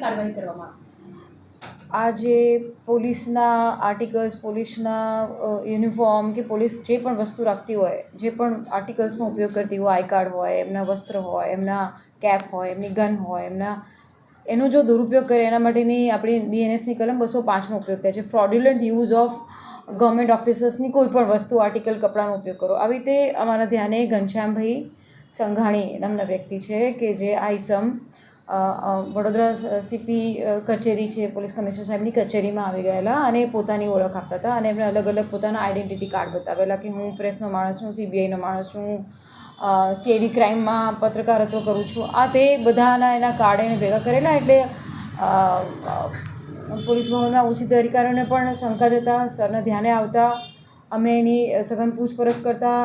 કઈ કાર્યવાહી કરવામાં આ જે પોલીસના આર્ટિકલ્સ પોલીસના યુનિફોર્મ કે પોલીસ જે પણ વસ્તુ રાખતી હોય જે પણ આર્ટિકલ્સનો ઉપયોગ કરતી હોય આઈ કાર્ડ હોય એમના વસ્ત્ર હોય એમના કેપ હોય એમની ગન હોય એમના એનો જો દુરુપયોગ કરે એના માટેની આપણી બીએનએસની કલમ બસો પાંચનો ઉપયોગ થાય છે. ફ્રોડ્યુલન્ટ યુઝ ઓફ ગવર્મેન્ટ ઓફિસર્સની કોઈ પણ વસ્તુ આર્ટિકલ કપડાનો ઉપયોગ કરો. આવી રીતે અમારા ધ્યાને ઘનશ્યામભાઈ સંઘાણી નામના વ્યક્તિ છે કે જે આ અ, વડોદરા સીપી કચેરી છે, પોલીસ કમિશનર સાહેબની કચેરીમાં આવી ગયેલા અને પોતાની ઓળખ આપતા હતા અને એમણે અલગ અલગ પોતાના આઈડેન્ટિટી કાર્ડ બતાવેલા કે હું પ્રેસનો માણસ છું, સીબીઆઈનો માણસ છું સીઆઈડી ક્રાઇમમાં પત્રકારત્વ કરું છું. આ તે બધાના એના કાર્ડ એને ભેગા કરેલા એટલે પોલીસ ભવનના ઉચ્ચ અધિકારીઓને પણ શંકા જતા, સરને ધ્યાને આવતા, અમે એની સઘન પૂછપરછ કરતાં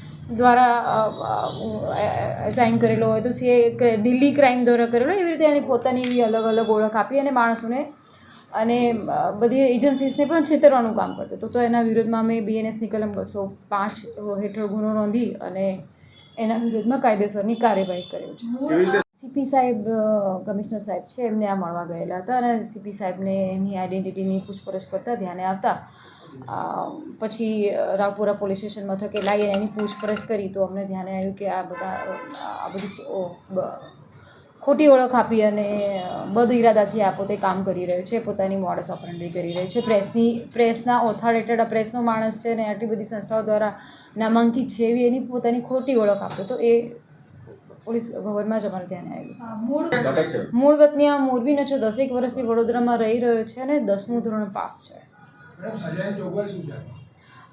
દ્વારા સાઇન કરેલો હોય તો સીએ દિલ્હી ક્રાઇમ દ્વારા કરેલો એવી રીતે એની પોતાની એવી અલગ અલગ ઓળખ આપી અને માણસોને અને બધી એજન્સીસને પણ છેતરવાનું કામ કરતો તો એના વિરોધમાં અમે બીએનએસની કલમ બસો પાંચ હેઠળ ગુનો નોંધી અને એના વિરુદ્ધમાં કાયદેસરની કાર્યવાહી કર્યો છે. સીપી સાહેબ કમિશનર સાહેબ છે એમને આ મળવા ગયેલા હતા અને સીપી સાહેબને એની આઈડેન્ટિટીની પૂછપરછ કરતાં ધ્યાને આવતા. પછી રાવપુરા પોલીસ સ્ટેશન મથકે લાવીને એની પૂછપરછ કરી તો અમને ધ્યાને આવ્યું કે આ બધા આ બધી ખોટી ઓળખ આપી અને બદ ઇરાદાથી આ પોતે કામ કરી રહ્યો છે પોતાની મોડસ ઓપરેન્ડી કરી રહ્યો છે. પ્રેસની પ્રેસના ઓથોરિટેડ પ્રેસનો માણસ છે અને આટલી બધી સંસ્થાઓ દ્વારા નામાંકિત છે એવી એની પોતાની ખોટી ઓળખ આપે તો એ પોલીસ ભવનમાં જ અમારે ધ્યાને આવ્યું આ મૂળ મૂળ વતની આ મોરબીનો છે દસેક વર્ષથી વડોદરામાં રહી રહ્યો છે અને દસમું ધોરણ પાસ છે?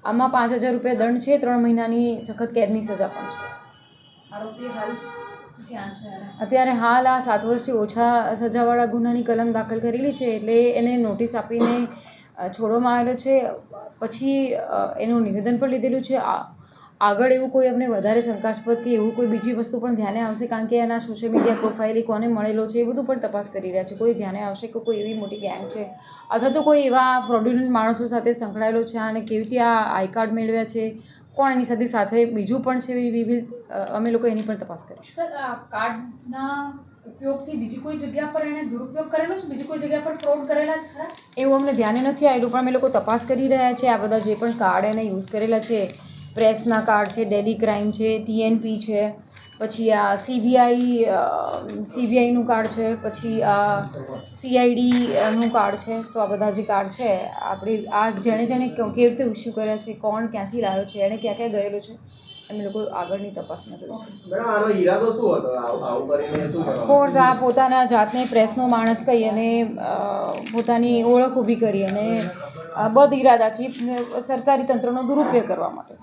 આમાં પાંચ હજાર રૂપિયા દંડ છે ત્રણ મહિનાની સખત કેદની સજા પણ છે. અત્યારે હાલ આ સાત વર્ષથી ઓછા સજાવાળા ગુનાની કલમ દાખલ કરેલી છે એટલે એને નોટિસ આપીને છોડવામાં આવેલો છે. પછી એનું નિવેદન પણ લીધેલું છે. આગળ એવું કોઈ અમને વધારે શંકાસ્પદ કે એવું કોઈ બીજી વસ્તુ પણ ધ્યાને આવશે, કારણ કે એના સોશિયલ મીડિયા પ્રોફાઇલ કોને મળેલો છે એ બધું પણ તપાસ કરી રહ્યા છે. કોઈ ધ્યાને આવશે કે કોઈ એવી મોટી ગેંગ છે? અથવા તો કોઈ એવા ફ્રોડ્યુલન્ટ માણસો સાથે સંકળાયેલો છે? અને કેવી રીતે આ આઈ કાર્ડ મેળવ્યા છે? કોણ એની સાથે સાથે બીજું પણ છે વી વિલ અમે લોકો એની પણ તપાસ કરીશું. સર આ કાર્ડના ઉપયોગથી બીજી કોઈ જગ્યા પર એને દુરુપયોગ કરેલો છે? બીજી કોઈ જગ્યા પર ફ્રોડ કરેલા છે ખરા? એવું અમને ધ્યાને નથી આવેલું પણ અમે લોકો તપાસ કરી રહ્યા છે. આ બધા જે પણ કાર્ડ એને યુઝ કરેલા છે પ્રેસના કાર્ડ છે ડેલી ક્રાઇમ છે ટીએનપી છે પછી આ સીબીઆઈ સીબીઆઈનું કાર્ડ છે પછી આ સીઆઈડીનું કાર્ડ છે તો આ બધા જે કાર્ડ છે આપણે આ જેણે જેણે કેવી રીતે ઇસ્યુ કર્યા છે કોણ ક્યાંથી લાવ્યો છે એણે ક્યાં ક્યાં ગયેલો છે અમે લોકો આગળની તપાસમાં જોઈશું. કોર્સ આ પોતાના જાતને પ્રેસનો માણસ કહી અને પોતાની ઓળખ ઊભી કરી અને બદ ઇરાદાથી સરકારી તંત્રનો દુરુપયોગ કરવા માટે.